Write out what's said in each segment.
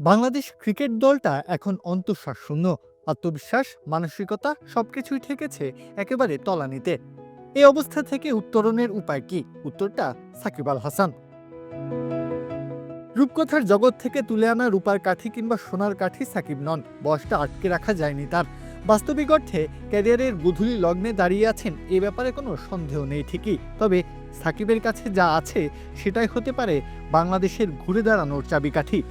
Bangladesh cricket দলটা এখন অন্তঃশ্বাস শূন্য। আত্মবিশ্বাস, মানসিকতা সবকিছুই ঠেকেছে একেবারে তলানিতে। এই অবস্থা থেকে উত্তরণের উপায় কি? উত্তরটা সাকিব আল হাসান। রূপকথার জগৎ থেকে তুলে আনা রূপার কাঠি কিংবা সোনার কাঠি সাকিব নন। বয়সটা আটকে রাখা যায়নি তার। বাস্তবিক অর্থে ক্যারিয়ারের গুধুলি লগ্নে দাঁড়িয়ে আছেন, এ ব্যাপারে কোনো সন্দেহ নেই, ঠিকই। তবে সাকিবের কাছে যা আছে সেটাই হতে পারে বাংলাদেশের ঘুরে দাঁড়ানোর চাবিকাঠি।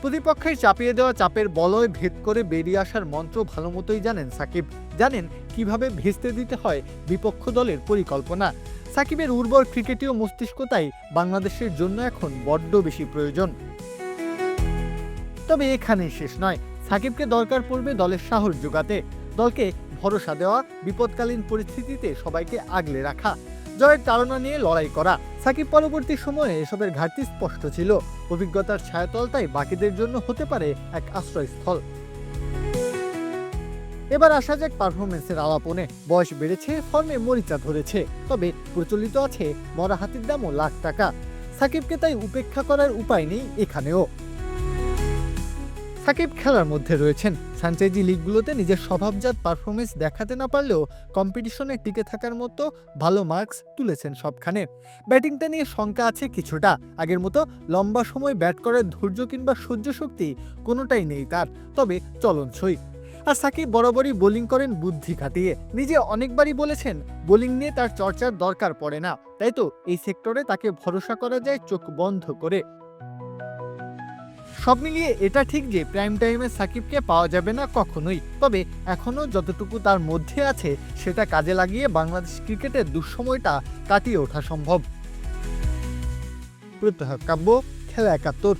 প্রতিপক্ষের চাপিয়ে দেওয়া চাপের বলয় ভেদ করে বেরিয়ে আসার মন্ত্র ভালো মতোই জানেন সাকিব। জানেন কীভাবে ভেস্তে দিতে হয় বিপক্ষ দলের পরিকল্পনা। সাকিবের উর্বর ক্রিকেটীয় মস্তিষ্ক তাই বাংলাদেশের জন্য এখন বড্ড বেশি প্রয়োজন। তবে এখানেই শেষ নয়। সাকিবকে দরকার পড়বে দলের সাহস যোগাতে দলকে ভরসা দেওয়া, বিপদকালীন পরিস্থিতিতে সবাইকে আগলে রাখা, জয়ের তাড়না নিয়ে লড়াই করা। সাকিব পরবর্তী সময়ে এসবের ঘাটতি স্পষ্ট ছিল। অভিজ্ঞতার ছায়াতল তাই বাকিদের জন্য হতে পারে এক আশ্রয়স্থল। এবার আসা যাক পারফরমেন্সের আলাপনে। বয়স বেড়েছে, ফর্মে মরিচা ধরেছে, তবে প্রচলিত আছে মরা হাতির দামও লাখ টাকা। সাকিবকে তাই উপেক্ষা করার উপায় নেই এখানেও। সাকিব খেলার মধ্যে রয়েছেন। ফ্র্যাঞ্চাইজি লিগগুলোতে নিজের স্বভাবজাত পারফরমেন্স দেখাতে না পারলেও কম্পিটিশনে টিকে থাকার মতো ভালো মার্কস তুলেছেন সবখানে। ব্যাটিংটা নিয়ে শঙ্কা আছে কিছুটা। আগের মতো লম্বা সময় ব্যাট করার ধৈর্য কিংবা সহ্য শক্তি কোনোটাই নেই তার। তবে চলনসই। আর সাকিব বরাবরই বোলিং করেন বুদ্ধি খাটিয়ে। নিজে অনেকবারই বলেছেন, বোলিং নিয়ে তার চর্চার দরকার পড়ে না। তাই তো এই সেক্টরে তাকে ভরসা করা যায় চোখ বন্ধ করে। সব মিলিয়ে এটা ঠিক যে প্রাইম টাইমে সাকিবকে পাওয়া যাবে না কখনোই। তবে এখনও যতটুকু তার মধ্যে আছে, সেটা কাজে লাগিয়ে বাংলাদেশ ক্রিকেটের দুঃসময়টা কাটিয়ে ওঠা সম্ভব। কাব্য, খেলা একাত্তর।